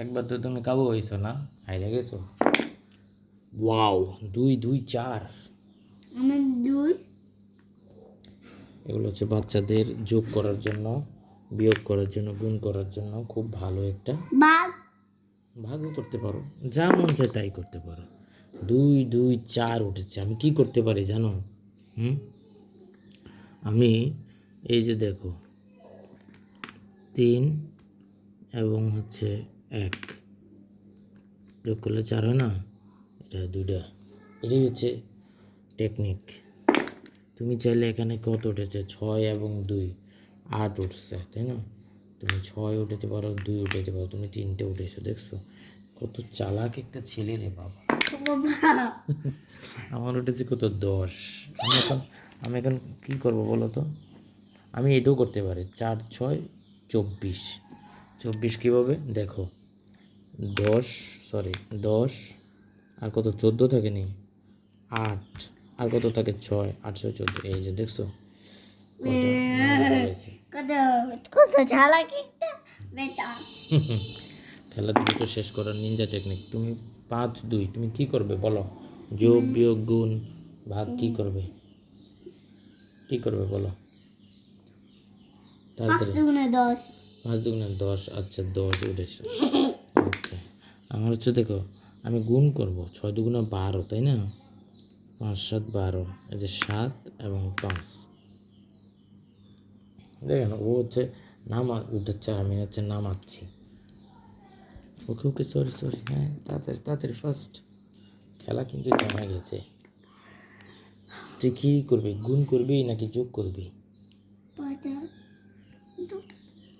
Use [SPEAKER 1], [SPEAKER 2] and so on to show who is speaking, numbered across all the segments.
[SPEAKER 1] একবার তো তুমি কাবু হয়েছো না? হাইরে গেছো? ওয়াও দুই দুই চার।
[SPEAKER 2] আমার দুই।
[SPEAKER 1] এগুলো হচ্ছে বাচ্চাদের যোগ করার জন্য বিয়োগ করার জন্য গুণ করার জন্য খুব ভালো একটা
[SPEAKER 2] বাঘ।
[SPEAKER 1] ভাগও করতে পারো। যা মন চায় তাই করতে পারো। দুই দুই চার উঠেছে। আমি কি করতে পারি জানো? হুম? আমি এই যে দেখো তিন এবং হচ্ছে এক। যোগ করলে চার হয় না? এটা দুইটা। এটাই হচ্ছে টেকনিক তুমি চাইলে এখানে কত উঠেছে? ছয় এবং দুই। আট উঠছে তাই না? তুমি ছয় উঠাতে পারো দুই উঠাতে পারো। তুমি তিনটে উঠেছো দেখছ? কত চালাক একটা ছেলে রে বাবা
[SPEAKER 2] বাবা।
[SPEAKER 1] আমার উঠেছে কত দশ। আমি এখন আমি এখন কী করব বলো তো? আমি এটাও করতে পারি। চার ছয় চব্বিশ। চব্বিশ কীভাবে? দেখো। দশ সরি দশ আর কত? চোদ্দ থাকে নি? আট আর কত থাকে? ছয় আটশো চোদ্দ। এই যে দেখছ? কয়টা number হয়েছে।
[SPEAKER 2] কত? কত ঝালা কিটা বেটা
[SPEAKER 1] খেলা দ্রুত শেষ করার নিনজা টেকনিক তুমি পাঁচ দুই তুমি কি করবে বলো? যোগ বিয়োগ গুণ ভাগ কি করবে? কি করবে বলো?
[SPEAKER 2] পাঁচ দুগুণে দশ।
[SPEAKER 1] পাঁচ দুগুণে দশ আচ্ছা দশ উঠেছে আমার হচ্ছে দেখো আমি গুণ করব ছয় দুগুণে বারো তাই না? পাঁচ সাত বারো এই যে সাত এবং পাঁচ। দেখেন ও হচ্ছে নামা উঠাচ্ছে আর আমি হচ্ছে নামাচ্ছি। ওকে ওকে সরি সরি হ্যাঁ তাড়াতাড়ি তাড়াতাড়ি ফার্স্ট খেলা কিন্তু জানা গেছে। তুই কী করবি গুণ করবি নাকি যোগ করবি?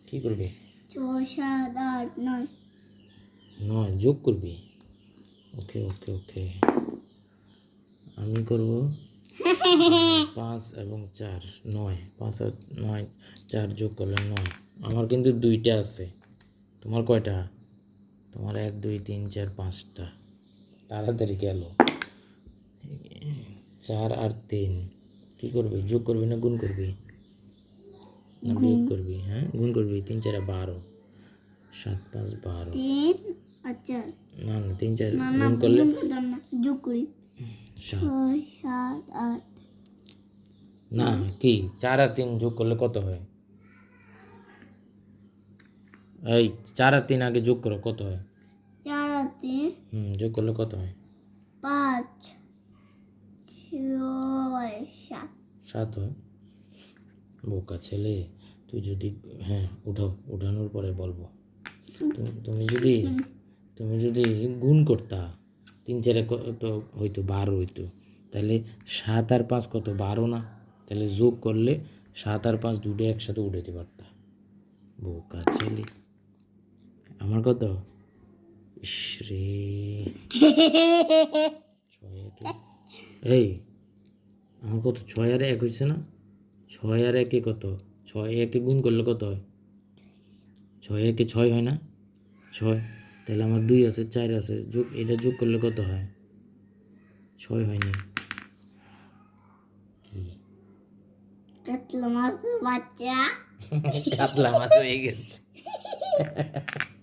[SPEAKER 1] কী করবি?
[SPEAKER 2] ছয় সাত আট নয়।
[SPEAKER 1] নয় যোগ করবি? ওকে ওকে ওকে। আমি করব পাঁচ এবং চার নয়। পাঁচ আর নয় চার যোগ করলে নয়। আমার কিন্তু দুইটা আছে। তোমার কয়টা? তোমার এক দুই তিন চার পাঁচটা। তাড়াতাড়ি গেল চার আর তিন। কি করবি? যোগ করবি না গুণ করবি? না বিয়োগ করবি হ্যাঁ? গুণ করবি। তিন চারে বারো। সাত পাঁচ বারো।
[SPEAKER 2] আচ্ছা।
[SPEAKER 1] না না তিন চার গুণ করলে
[SPEAKER 2] যোগ করি। ছয় সাত আট।
[SPEAKER 1] না কি? চার আর তিন যোগ করলে কত হয়? এই চার আর তিন আগে যোগ করো কত হয়?
[SPEAKER 2] চার আর তিন।
[SPEAKER 1] হুম যোগ করলে কত হয়?
[SPEAKER 2] পাঁচ। ছয় সাত।
[SPEAKER 1] সাত হয়? বোকা ছেলে তুই যদি হ্যাঁ উঠাও উঠানোর পরে বলব। তুমি যদি তুমি যদি গুণ করতা, তিন চারে কত হইতো বারো হইতো, তাহলে সাত আর পাঁচ কত? বারো না? তাহলে যোগ করলে সাত আর পাঁচ দুটো একসাথে উঠাতে পারতা। বোকা ছেলে। আমার কত? এই, আমার কত? ছয় আর এক হয়েছে না? ছয় আর একে কত? ছয় একে গুণ করলে কত হয়? ছয় একে ছয় হয় না? ছয় তাহলে আমার দুই আছে চার আছে। যোগ এটা যোগ করলে কত হয়? ছয় হয়নি কি?
[SPEAKER 2] কাতলা মাছ বাচ্চা।
[SPEAKER 1] কাতলা মাছ হয়ে গেছে।